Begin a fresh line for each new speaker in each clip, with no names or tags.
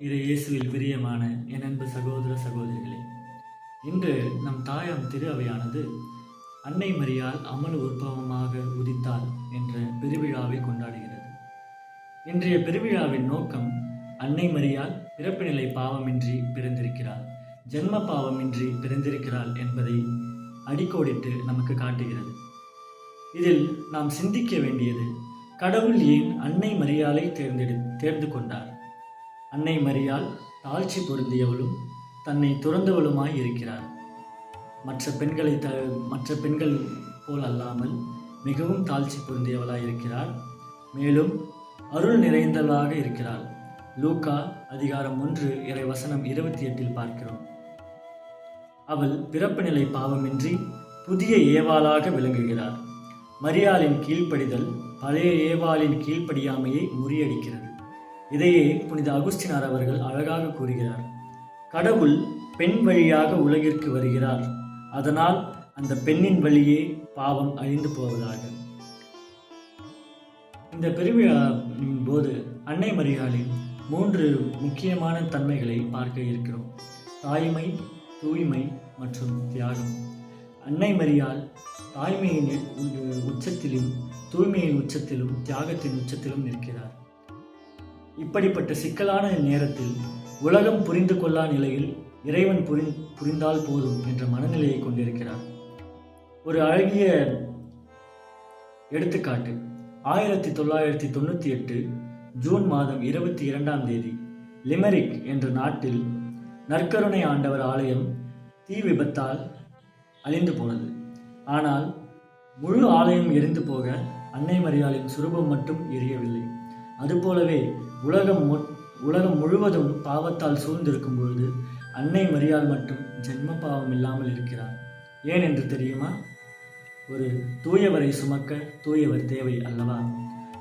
இது இயேசுவில் பிரியமான என் அன்பு சகோதர சகோதரிகளே இன்று நம் தாயாம் திரு அவையானது அன்னை மரியால் அமல் உற்பவமாக உதித்தாள் என்ற பெருவிழாவை கொண்டாடுகிறது. இன்றைய பெருவிழாவின் நோக்கம் அன்னை மரியால் பிறப்பு நிலை பாவமின்றி பிறந்திருக்கிறாள் ஜென்ம பாவமின்றி பிறந்திருக்கிறாள் என்பதை அடிக்கோடிட்டு நமக்கு காட்டுகிறது. இதில் நாம் சிந்திக்க வேண்டியது கடவுள் ஏன் அன்னை மரியாலை தேர்ந்தெடு தேர்ந்து கொண்டார்? அன்னை மரியால் தாழ்ச்சி பொருந்தியவளும் தன்னை துறந்தவளுமாய் இருக்கிறார். மற்ற பெண்களை த மற்ற பெண்கள் போல் அல்லாமல் மிகவும் தாழ்ச்சி பொருந்தியவளாய் இருக்கிறார். மேலும் அருள் நிறைந்தவளாக இருக்கிறாள். லூக்கா அதிகாரம் ஒன்று இறை வசனம் இருபத்தி எட்டில் பார்க்கிறோம். அவள் பிறப்பு நிலை பாவமின்றி புதிய ஏவாளாக விளங்குகிறார். மரியாளின் கீழ்ப்படிதல் பழைய ஏவாளின் கீழ்ப்படியாமையை முறியடிக்கிறது. இதையே புனித அகுஸ்டினார் அவர்கள் அழகாக கூறுகிறார். கடவுள் பெண் வழியாக உலகிற்கு வருகிறார். அதனால் அந்த பெண்ணின் வழியே பாவம் அழிந்து போவதாக. இந்த பெருவிழாவின் போது அன்னை மரியாளின் மூன்று முக்கியமான தன்மைகளை பார்க்க இருக்கிறோம். தாய்மை தூய்மை மற்றும் தியாகம். அன்னை மரியால் தாய்மையின் உச்சத்திலும் தூய்மையின் உச்சத்திலும் தியாகத்தின் உச்சத்திலும் நிற்கிறார். இப்படிப்பட்ட சிக்கலான நேரத்தில் உலகம் புரிந்து கொள்ளா நிலையில் இறைவன் புரி புரிந்தால் போதும் என்ற மனநிலையை கொண்டிருக்கிறார். ஒரு அழகிய எடுத்துக்காட்டு. ஆயிரத்தி தொள்ளாயிரத்தி தொண்ணூற்றி எட்டு ஜூன் மாதம் இருபத்தி இரண்டாம் தேதி லிமெரிக் என்ற நாட்டில் நற்கருணை ஆண்டவர் ஆலயம் தீ விபத்தால் அழிந்து போனது. ஆனால் முழு ஆலயம் எரிந்து போக அன்னை மரியாளின் சுரூபம் மட்டும் எரியவில்லை. அதுபோலவே உலகம் உலகம் முழுவதும் பாவத்தால் சூழ்ந்திருக்கும் பொழுது அன்னை மரியால் மட்டும் ஜென்ம பாவம் இல்லாமல் இருக்கிறார். ஏன் என்று தெரியுமா? ஒரு தூயவரை சுமக்க தூயவர் தேவை அல்லவா?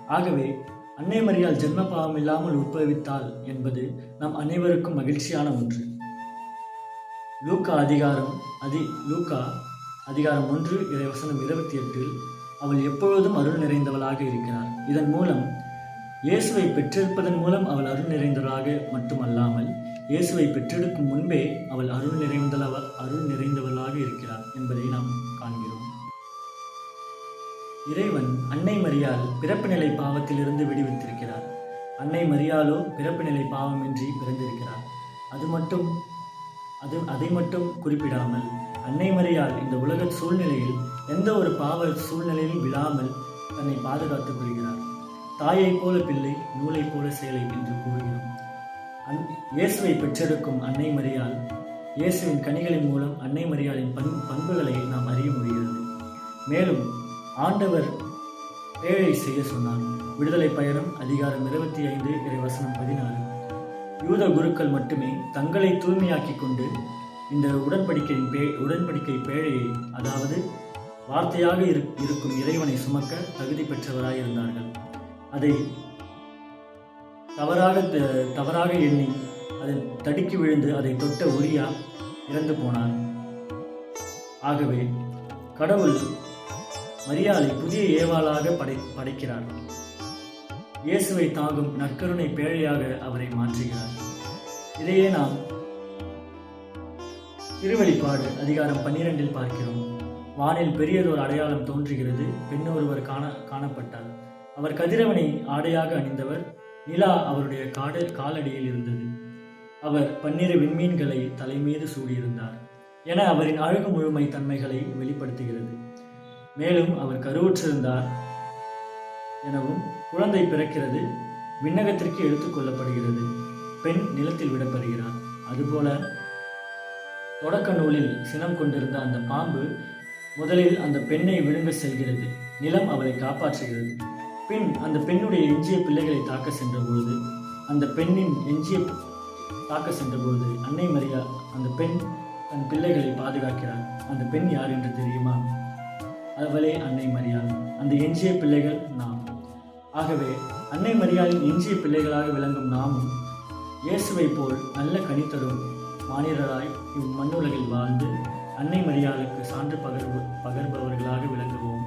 ஆகவே அன்னை மரியால் ஜென்ம பாவம் இல்லாமல் உட்பவித்தாள் என்பது நம் அனைவருக்கும் மகிழ்ச்சியான ஒன்று. லூக்கா அதிகாரம் அதி லூக்கா அதிகாரம் ஒன்று இறைவசனம் இருபத்தி எட்டில் அவள் எப்பொழுதும் அருள் நிறைந்தவளாக இருக்கிறார். இதன் மூலம் இயேசுவை பெற்றிருப்பதன் மூலம் அவள் அருள் நிறைந்தவளாக மட்டுமல்லாமல் இயேசுவை பெற்றெடுக்கும் முன்பே அவள் அருள் நிறைந்தவ அருள் நிறைந்தவளாக இருக்கிறார் என்பதை நாம் காண்கிறோம். இறைவன் அன்னை மரியால் பிறப்பு நிலை பாவத்திலிருந்து விடுவித்திருக்கிறார். அன்னை மரியாலோ பிறப்பு நிலை பாவமின்றி பிறந்திருக்கிறார். அது மட்டும் அது அதை மட்டும் குறிப்பிடாமல் அன்னை மரியால் இந்த உலக சூழ்நிலையில் எந்த ஒரு பாவ சூழ்நிலையில் விழாமல் தன்னை பாதுகாத்துக் கொள்கிறார். தாயைப் போல பிள்ளை நூலைப் போல சேலை என்று கூறுகிறோம். அந் இயேசுவை பெற்றெடுக்கும் அன்னை மரியாள் இயேசுவின் கனிகளின் மூலம் அன்னை மரியாளின் பண் பண்புகளை நாம் அறிய முடிகிறது. மேலும் ஆண்டவர் ஏழை செய்ய சொன்னார். விடுதலை பயணம் அதிகாரம் இருபத்தி ஐந்து இறைவசனம் பதினாறு. யூத குருக்கள் மட்டுமே தங்களை தூய்மையாக்கி கொண்டு இந்த உடன்படிக்கையின் பே உடன்படிக்கை பேழையை அதாவது வார்த்தையாக இருக்கும் இறைவனை சுமக்க தகுதி பெற்றவராக இருந்தார்கள் அதை தவறாக தவறாக எண்ணி அதை தடுக்கி விழுந்து அதை தொட்ட உரியா இறந்து போனார் ஆகவே கடவுள் மரியாதை புதிய ஏவாளாக படை படைக்கிறார். இயேசுவை தாங்கும் நற்கருணை பேழையாக அவரை மாற்றுகிறார். இதையே நாம் திருவெளிப்பாடு அதிகாரம் பன்னிரெண்டில் பார்க்கிறோம். வானில் பெரியதொரு அடையாளம் தோன்றுகிறது பெண் ஒருவர் காண காணப்பட்டார். அவர் கதிரவனை ஆடையாக அணிந்தவர். நிலா அவருடைய காடு காலடியில் இருந்தது. அவர் பன்னிரு விண்மீன்களை தலைமீது சூடியிருந்தார். என அவரின் அழகு முழுமை தன்மைகளை வெளிப்படுத்துகிறது. மேலும் அவர் கருவுற்றிருந்தார் எனவும் குழந்தை பிறக்கிறது விண்ணகத்திற்கு எடுத்துக்கொள்ளப்படுகிறது பெண் நிலத்தில் விடப்படுகிறார். அதுபோல தொடக்க நூலில் சினம் கொண்டிருந்த அந்த பாம்பு முதலில் அந்த பெண்ணை விழுங்க செல்கிறது. நிலம் அவளை காப்பாற்றுகிறது. பின் அந்த பெண்ணுடைய எஞ்சிய பிள்ளைகளை தாக்க சென்ற பொழுது அந்த பெண்ணின் எஞ்சிய தாக்க சென்ற பொழுது அன்னை மரியா அந்த பெண் தன் பிள்ளைகளை பாதுகாக்கிறார் அந்த பெண் யார் என்று தெரியுமா? அவளே அன்னை மரியாள் அந்த எஞ்சிய பிள்ளைகள் நாம். ஆகவே அன்னை மரியாளின் எஞ்சிய பிள்ளைகளாக விளங்கும் நாமும் இயேசுவை போல் நல்ல கனித்தரும் தரும் இவ் இம்மண்ணுலகில் வாழ்ந்து அன்னை மரியாளுக்கு சான்று பகர்வு பகர்பவர்களாக விளங்குவோம்.